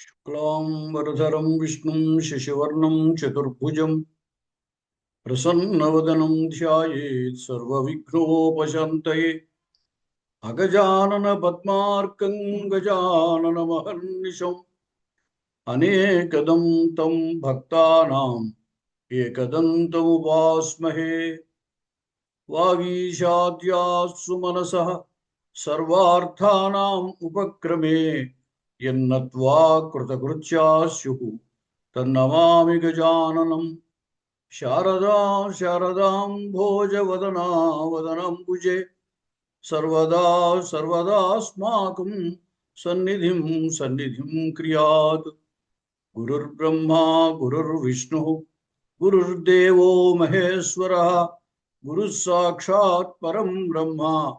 शुक्लाम्बरधरं विष्णुं शशिवर्णं, चतुर्भुजं। प्रसन्नवदनं ध्यायेत् सर्वविघ्नोपशान्तये। अगजाननपद्मार्कं गजाननमहर्निशम् अनेकदं तं भक्तानाम् एकदन्तमुपास्महे। वागीशाद्यास्सु मनसः सर्वार्थानाम् उपक्रमे। యన్నత్వా కృతకృత్యా స్యు తన్నమామి గజాననం. శారదా శారదాం భోజవదనా వదనంబుజే సర్వదా సర్వదాస్మాకం సన్నిధిం సన్నిధిం క్రియాత్. గురుర్బ్రహ్మా గురుర్విష్ణు గురుర్దేవో మహేశ్వర గురుः సాక్షాత్ పరం బ్రహ్మ.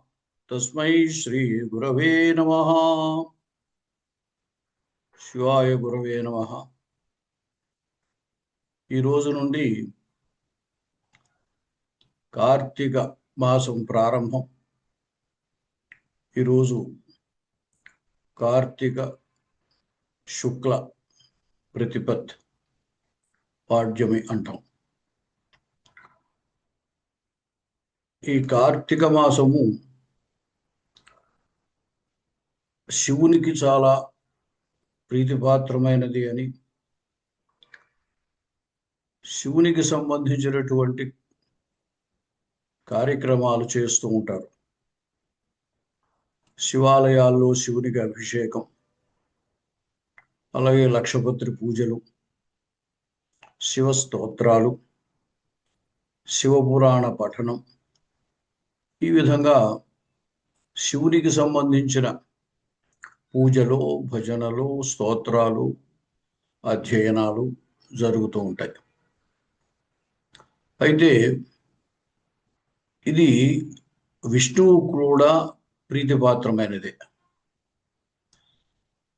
తస్మై శ్రీ గురవే నమః. శివాయ గురవే నమ. ఈ రోజు నుండి కార్తీక మాసం ప్రారంభం. ఈరోజు కార్తీక శుక్ల ప్రతిపత్ పాడ్యమి అంటాం. ఈ కార్తీక మాసము శివునికి చాలా ప్రీతిపాత్రమైనది అని. శివునికి సంబంధించినటువంటి కార్యక్రమాలు చేస్తూ ఉంటారు. శివాలయాల్లో శివునికి అభిషేకం అలాగే లక్షపత్రి పూజలు శివ స్తోత్రాలు శివపురాణ పఠనం. ఈ విధంగా శివునికి సంబంధించిన పూజలు భజనలు స్తోత్రాలు అధ్యయనాలు జరుగుతూ ఉంటాయి. అయితే ఇది విష్ణువు కూడా ప్రీతిపాత్రమైనదే.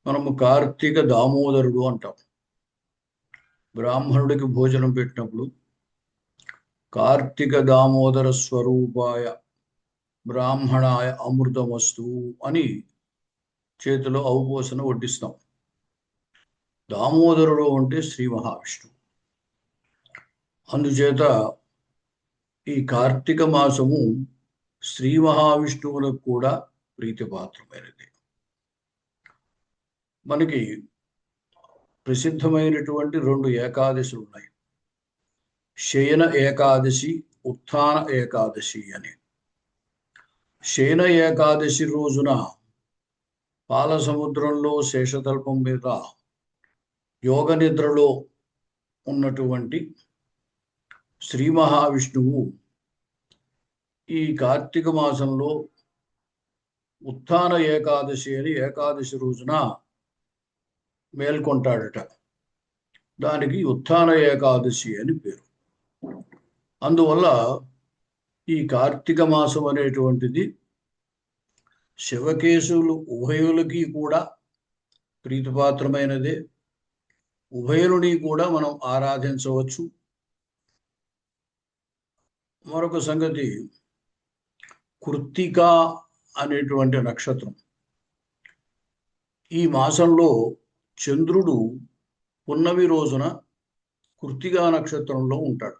మనము కార్తీక దామోదరుడు అంటాం. బ్రాహ్మణుడికి భోజనం పెట్టినప్పుడు కార్తీక దామోదర స్వరూపాయ బ్రాహ్మణాయ అమృతమస్తు అని చేతిలో అవుపోసన వడ్డిస్తాం. దామోదరుడు అంటే శ్రీ మహావిష్ణువు. అందుచేత ఈ కార్తీక మాసము శ్రీ మహావిష్ణువులకు కూడా ప్రీతిపాత్రమైనది. మనకి ప్రసిద్ధమైనటువంటి రెండు ఏకాదశులు ఉన్నాయి. శయన ఏకాదశి ఉత్థాన ఏకాదశి అని. శయన ఏకాదశి రోజున పాల సముద్రంలో శేషతల్పం మీద యోగ నిద్రలో ఉన్నటువంటి శ్రీ మహావిష్ణువు ఈ కార్తీక మాసంలో ఉత్థాన ఏకాదశి అని ఏకాదశి రోజున మేల్కొంటాడట. దానికి ఉత్థాన ఏకాదశి అని పేరు. అందువల్ల ఈ కార్తీక మాసం అనేటువంటిది శివకేశవులు ఉభయులకి కూడా ప్రీతిపాత్రమైనదే. ఉభయులని కూడా మనం ఆరాధించవచ్చు. మరొక సంగతి కృత్తిక అనేటువంటి నక్షత్రం. ఈ మాసంలో చంద్రుడు పున్నమి రోజున కృత్తికా నక్షత్రంలో ఉంటాడు.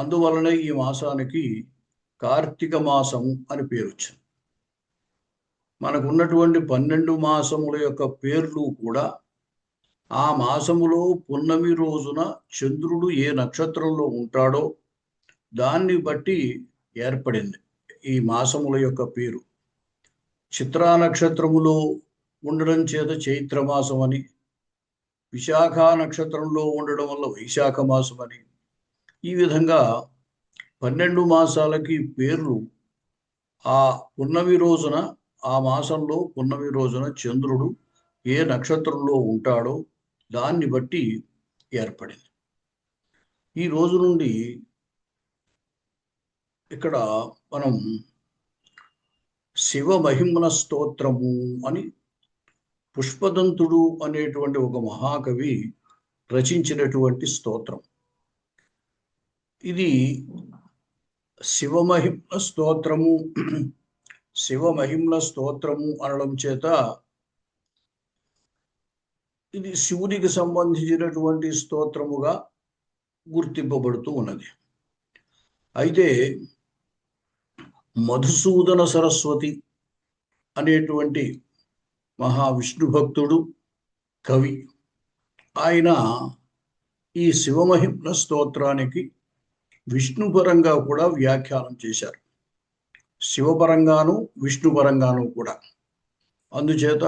అందువలనే ఈ మాసానికి కార్తీక మాసం అని పేరు వచ్చింది మనకు ఉన్నటువంటి పన్నెండు మాసముల యొక్క పేర్లు కూడా ఆ మాసములో పున్నమి రోజున చంద్రుడు ఏ నక్షత్రంలో ఉంటాడో దాన్ని బట్టి ఏర్పడింది ఈ మాసముల యొక్క పేరు. చిత్రా నక్షత్రములో ఉండడం చేత చైత్రమాసం అని విశాఖ నక్షత్రంలో ఉండడం వల్ల వైశాఖ మాసం అని ఈ విధంగా పన్నెండు మాసాలకి పేర్లు ఆ పున్నమి రోజున ఆ మాసంలో పున్నమి రోజున చంద్రుడు ఏ నక్షత్రంలో ఉంటాడో దాన్ని బట్టి ఏర్పడింది. ఈ రోజు నుండి ఇక్కడ మనం శివ మహిమన స్తోత్రము అని పుష్పదంతుడు అనేటువంటి ఒక మహాకవి రచించినటువంటి స్తోత్రం. ఇది శివమహిమ స్తోత్రము శివమహిమ్ల స్తోత్రము అనడం చేత ఇది శివునికి సంబంధించినటువంటి స్తోత్రముగా గుర్తింపబడుతూ ఉన్నది. అయితే మధుసూదన సరస్వతి అనేటువంటి మహావిష్ణు భక్తుడు కవి ఆయన ఈ శివమహిమ్న స్తోత్రానికి విష్ణుపరంగా కూడా వ్యాఖ్యానం చేశారు. శివపరంగాను విష్ణుపరంగాను కూడా. అందుచేత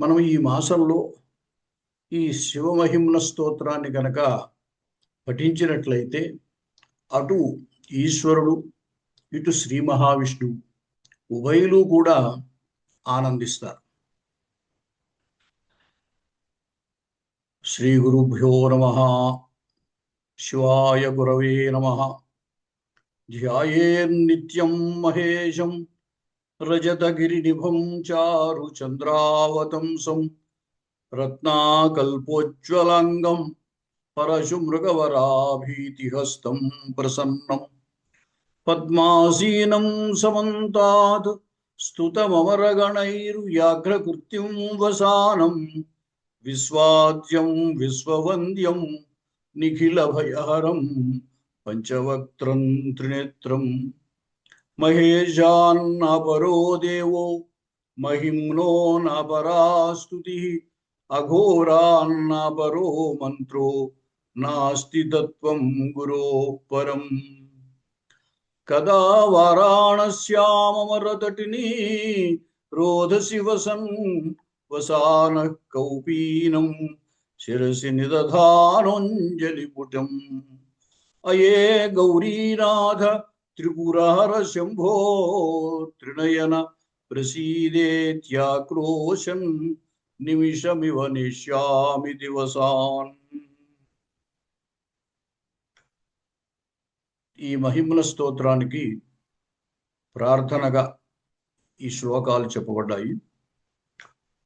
మనం ఈ మాసంలో ఈ శివమహిమ్న స్తోత్రాన్ని కనుక పఠించినట్లయితే అటు ఈశ్వరుడు ఇటు శ్రీ మహావిష్ణువు ఉభయులు కూడా ఆనందిస్తారు. శ్రీ గురుభ్యో నమ. శివాయ గురవే నమ. ధ్యాయేర్నిత్యం మహేశం రజతగిరినిభం చారు చంద్రావతంసం రత్నాకల్పోజ్వలంగం పరశుమృగవరాభీతిహస్తం ప్రసన్నం పద్మాసీనం సమంతాత్ స్తుతమమరగణైర్వ్యాఘ్రకృత్యం వసానం విశ్వాద్యం విశ్వవంద్యం నిఖిలభయహరం పంచవక్త్రం త్రినేత్రం మహేశాన్నపరో దేవో మహిమ్నో నపరాస్తుతి అఘోరాన్నపరో మంత్రో నాస్తి తత్వం గురో పరం. కదా వారాణస్యామరతటిని రోధసి వసన్ వసాన కౌపీనం. శిరసి నిదధానోంజలిపుటం. అయే గౌరీనాథ త్రిపురహర శంభో త్రినయన ప్రసీదేత్యాక్రోశన్ నిమిషమివ నిశ్యామి దివసాన్. ఈ మహిమల స్తోత్రానికి ప్రార్థనగా ఈ శ్లోకాలు చెప్పబడ్డాయి.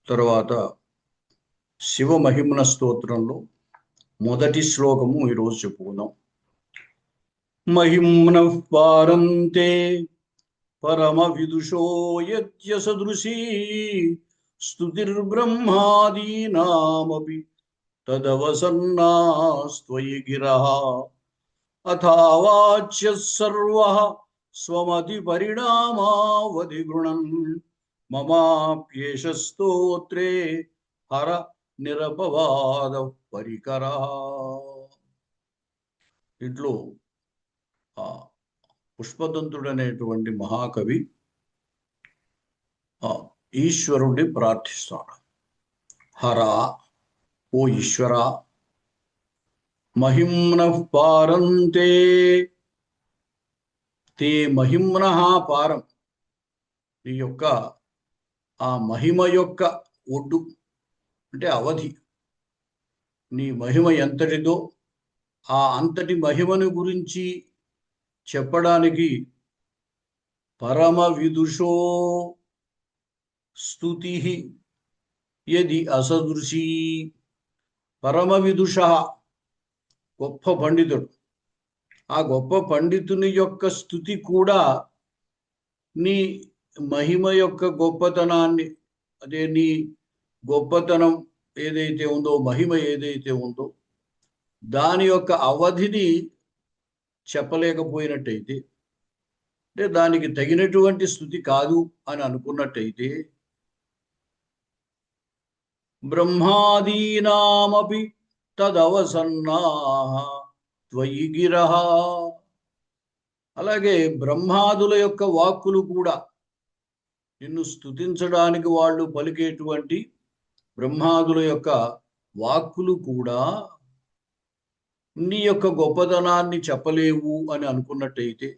తర్వాత శివ మహిమల స్తోత్రంలో మొదటి శ్లోకము ఈరోజు చెప్పుకుందాం. మహిమ్న పారంతే పరమ విదుషో యజ్ఞ సదృశీ స్తుతిర్బ్రహ్మాదీనామపి తదవసన్నాస్త్వయి గిరః అథావాచ్య సర్వ స్వమతి పరిణామావధి గృణన్ మమాప్యేష స్తోత్రే హర నిరపవాద పరికరా. ఇట్లో ఆ పుష్పదంతుడనేటువంటి మహాకవి ఆ ఈశ్వరుణ్ణి ప్రార్థిస్తాడు. హరా ఓ ఈశ్వర మహిమ్న పారంతే తే మహిమ్న పారం. నీ యొక్క ఆ మహిమ యొక్క ఒడ్డు అంటే అవధి నీ మహిమ ఎంతటిదో ఆ అంతటి మహిమను గురించి చెప్పడానికి పరమ విదుషో స్థుతి యది అసదృశీ. పరమ విదుష గొప్ప పండితుడు. ఆ గొప్ప పండితుని యొక్క స్థుతి కూడా నీ మహిమ యొక్క గొప్పతనాన్ని అదే నీ గొప్పతనం ఏదైతే ఉందో మహిమ ఏదైతే ఉందో దాని యొక్క అవధిని చెప్పలేకపోయినట్టయితే అంటే దానికి తగినటువంటి స్థుతి కాదు అని అనుకున్నట్టయితే బ్రహ్మాదీనామపి తదవసన్నా త్వయి గిరహ. అలాగే బ్రహ్మాదుల యొక్క వాక్కులు కూడా నిన్ను స్తుతించడానికి వాళ్ళు పలికేటువంటి బ్రహ్మాదుల యొక్క వాక్కులు కూడా నీ యొక్క గొప్పతనాన్ని చెప్పలేవు అని అనుకున్నట్టయితే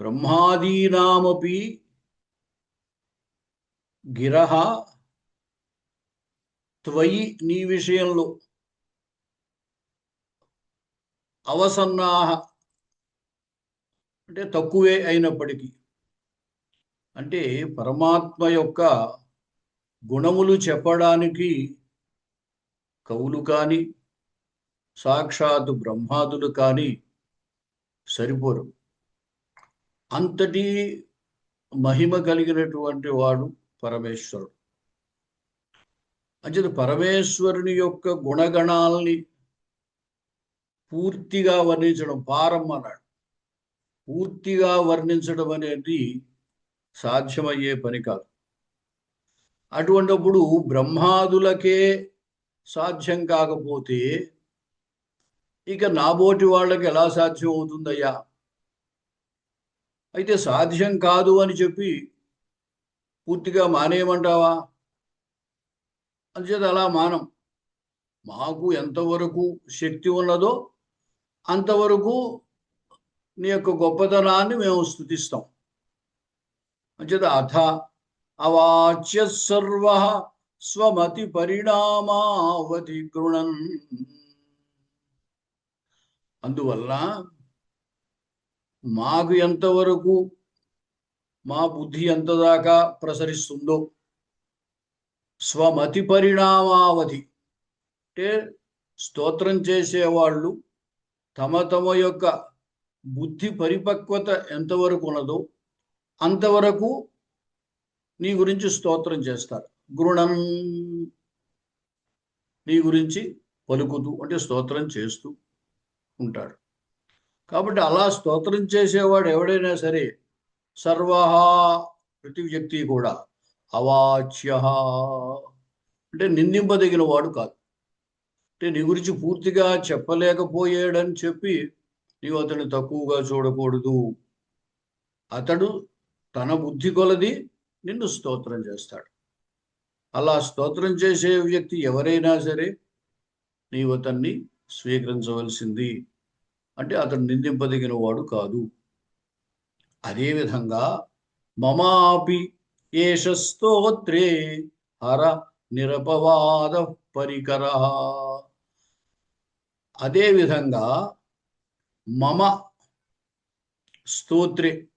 బ్రహ్మాదీనామపి గిరహ త్వయి నీ విషయంలో అవసన్నాహ. అంటే తక్కువే అయినప్పటికీ. అంటే పరమాత్మ యొక్క గుణములు చెప్పడానికి కవులు కానీ సాక్షాత్ బ్రహ్మాదులు కానీ సరిపోరు. అంతటి మహిమ కలిగినటువంటి వాడు పరమేశ్వరుడు. అంచేత పరమేశ్వరుని యొక్క గుణగణాల్ని పూర్తిగా వర్ణించడం పారం అన్నాడు. పూర్తిగా వర్ణించడం అనేది సాధ్యమయ్యే పని కాదు. అటువంటప్పుడు బ్రహ్మాదులకే సాధ్యం కాకపోతే ఇక నాబోటి వాళ్ళకి ఎలా సాధ్యం అవుతుందయ్యా? అయితే సాధ్యం కాదు అని చెప్పి పూర్తిగా మానేయమంటావా? అంచేత అలా మానం. మాకు ఎంతవరకు శక్తి ఉన్నదో అంతవరకు నీ యొక్క గొప్పతనాన్ని మేము స్థుతిస్తాం. అంచేత అథ అవాచ్య సర్వ స్వమతి పరిణామావతి గృణన్ అందువల్ల మాకు ఎంతవరకు మా బుద్ధి ఎంత దాకా ప్రసరిస్తుందో స్వమతి పరిణామావధి అంటే స్తోత్రం చేసేవాళ్ళు తమ తమ యొక్క బుద్ధి పరిపక్వత ఎంతవరకు ఉన్నదో అంతవరకు నీ గురించి స్తోత్రం చేస్తారు. గృణం నీ గురించి పలుకుతూ అంటే స్తోత్రం చేస్తూ ఉంటాడు. కాబట్టి అలా స్తోత్రం చేసేవాడు ఎవడైనా సరే సర్వ ప్రతి వ్యక్తి కూడా అవాచ్య అంటే నిందింపదగిన వాడు కాదు. అంటే నీ గురించి పూర్తిగా చెప్పలేకపోయాడని చెప్పి నీవు అతన్ని తక్కువగా చూడకూడదు. అతడు తన బుద్ధి కొలది నిన్ను స్తోత్రం చేస్తాడు. అలా స్తోత్రం చేసే వ్యక్తి ఎవరైనా సరే నీవు అతన్ని స్వీకరించవలసింది. అంటే అతడు నిందింపదగిన వాడు కాదు. అదేవిధంగా మమాపి ఏష స్తోత్రే హర నిరపవాద పరికర. అదేవిధంగా మమ స్తోత్రే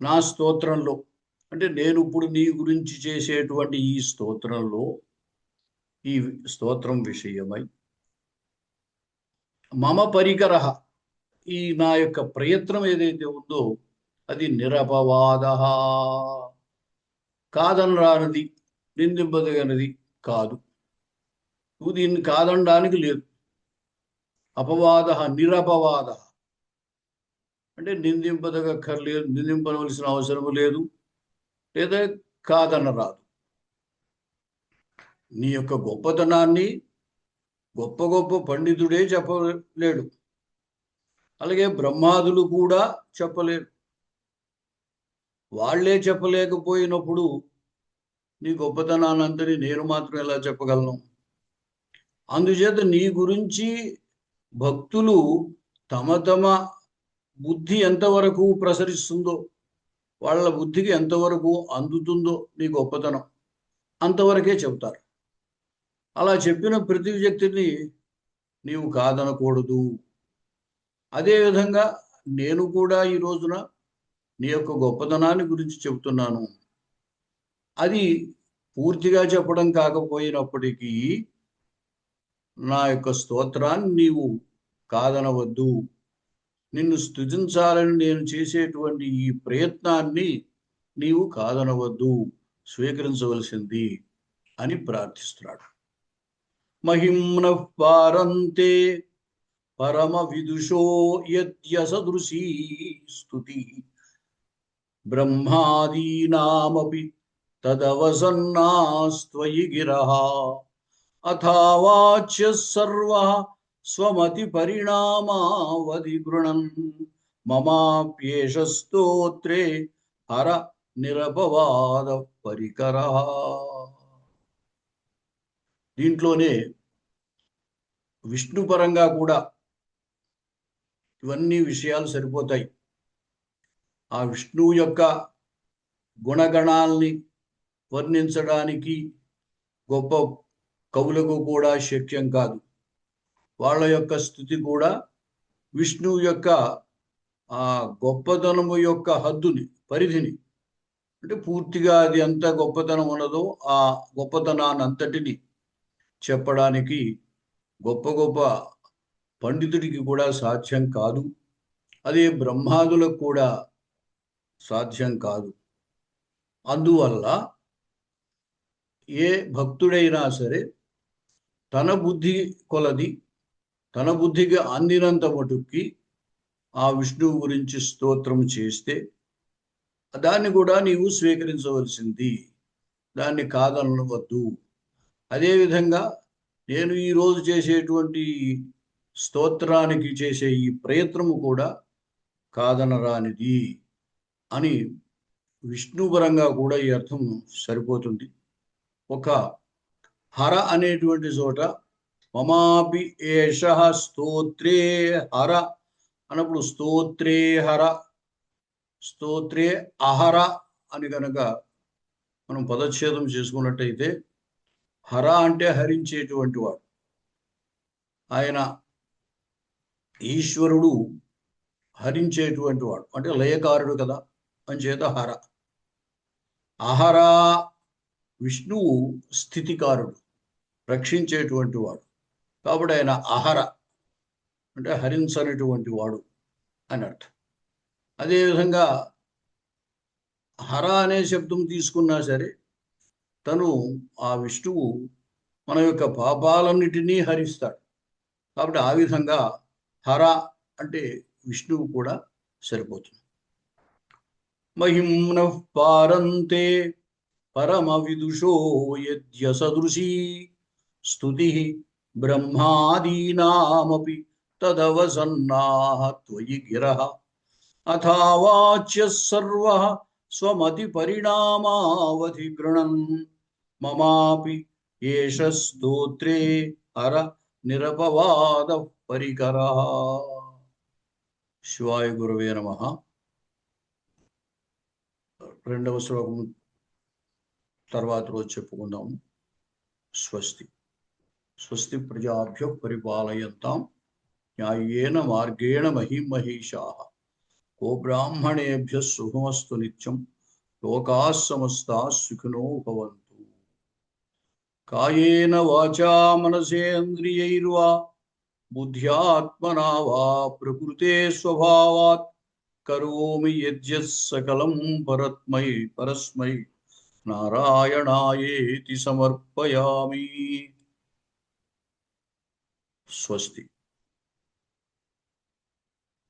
నా స్తోత్రంలో అంటే నేను ఇప్పుడు నీ గురించి చేసేటువంటి ఈ స్తోత్రంలో ఈ స్తోత్రం విషయమై మమ పరికర ఈ నా యొక్క ప్రయత్నం ఏదైతే ఉందో అది నిరపవాద. కాదనరానిది నిందింపదగినది కాదు. నువ్వు దీన్ని కాదనడానికి లేదు. అపవాద నిరపవాద. అంటే నిందింపదగక్కర్లేదు నిందింపవలసిన అవసరం లేదు లేదా కాదనరాదు నీ యొక్క గొప్పతనాన్ని గొప్ప గొప్ప పండితుడే చెప్పలేడు. అలాగే బ్రహ్మాదులు కూడా చెప్పలేరు. వాళ్ళే చెప్పలేకపోయినప్పుడు నీ గొప్పతనాన్నంతని నేను మాత్రం ఎలా చెప్పగలను? అందుచేత నీ గురించి భక్తులు తమ తమ బుద్ధి ఎంతవరకు ప్రసరిస్తుందో వాళ్ళ బుద్ధికి ఎంతవరకు అందుతుందో నీ గొప్పతనం అంతవరకే చెబుతారు. అలా చెప్పిన ప్రతి వ్యక్తిని నీవు కాదనకూడదు. అదేవిధంగా నేను కూడా ఈ రోజున నీ యొక్క గొప్పతనాన్ని గురించి చెబుతున్నాను. అది పూర్తిగా చెప్పడం కాకపోయినప్పటికీ నా యొక్క స్తోత్రాన్ని నీవు కాదనవద్దు. నిన్ను స్థుతించాలని నేను చేసేటువంటి ఈ ప్రయత్నాన్ని నీవు కాదనవద్దు. స్వీకరించవలసింది అని ప్రార్థిస్తున్నాడు. మహిమ్న పారంతే పరమ విదుషో యద్యసదృశీ స్తుతి బ్రహ్మాదీనామపి తదవసన్నాస్త్వయి గిరః అథావాచ్య సర్వ స్వమతి పరిణామావధి గృణన్ మమాప్యేష స్తోత్రే హర నిరపవాద పరికర దీంట్లోనే విష్ణు పరంగా కూడా ఇవన్నీ విషయాలు సరిపోతాయి. ఆ విష్ణువు యొక్క గుణగణాల్ని వర్ణించడానికి గొప్ప కవులకు కూడా శక్యం కాదు. వాళ్ళ యొక్క స్థుతి కూడా విష్ణువు యొక్క ఆ గొప్పతనము యొక్క హద్దుని పరిధిని అంటే పూర్తిగా అది ఎంత గొప్పతనం ఉన్నదో ఆ గొప్పతనాన్ని అంతటిని చెప్పడానికి గొప్ప గొప్ప పండితుడికి కూడా సాధ్యం కాదు. అదే బ్రహ్మాదులకు కూడా సాధ్యం కాదు. అందువల్ల ఏ భక్తుడైనా సరే తన బుద్ధి కొలది తన బుద్ధికి అందినంత మటుక్కి ఆ విష్ణువు గురించి స్తోత్రం చేస్తే దాన్ని కూడా నీవు స్వీకరించవలసింది. దాన్ని కాదనవద్దు. అదేవిధంగా నేను ఈరోజు చేసేటువంటి స్తోత్రానికి చేసే ఈ ప్రయత్నము కూడా కాదనరానిది అని విష్ణుపరంగా కూడా ఈ అర్థం సరిపోతుంది. ఒక హర అనేటువంటి చోట మమాపి ఏష స్తోత్రే హర అన్నప్పుడు స్తోత్రే హర స్తోత్రే అహర అని కనుక మనం పదచ్ఛేదం చేసుకున్నట్టయితే హర అంటే హరించేటువంటి వాడు. ఆయన ఈశ్వరుడు హరించేటువంటి వాడు. అంటే లయకారుడు కదా అంచేత హర. అహర విష్ణువు స్థితికారుడు రక్షించేటువంటి వాడు. కాబట్టి ఆయన అహర అంటే హరించనటువంటి వాడు అని అర్థం. అదేవిధంగా హర అనే శబ్దం తీసుకున్నా సరే తను ఆ విష్ణువు మన యొక్క పాపాలన్నిటినీ హరిస్తాడు. కాబట్టి ఆ విధంగా హర అంటే విష్ణువు కూడా సరిపోతుంది. మహిమ్న పారంతే పరమ విదుషో యద్య సదృశీ స్తుతి బ్రహ్మాదీనామపి తదవసన్నాః త్వయి గిరః అథావాచ్య సర్వ స్వమతి పరిణామావధి గృణన్ మమాపి ఏష స్తోత్రే అర నిరపవాద పరికర. శివాయ గురవే నమ. రెండవ శ్లోకం తర్వాత రోజు చెప్పుకుందాము స్వస్తి. స్వస్తి ప్రజాభ్య పరిపాలయంతాం. న్యాయేన మార్గేణ మహిమహీషా. గో బ్రాహ్మణేభ్య శుభమస్తు నిత్యం. లోకా సమస్తా సుఖినో భవంతు. కాయేన వాచా మనసేంద్రియైర్వా. बुद्ध्यात्मना वा प्रकृते स्वभावात् करोमि यद्यः सकलं परत्मै परस्मै नारायणायेति समर्पयामि। स्वस्ति।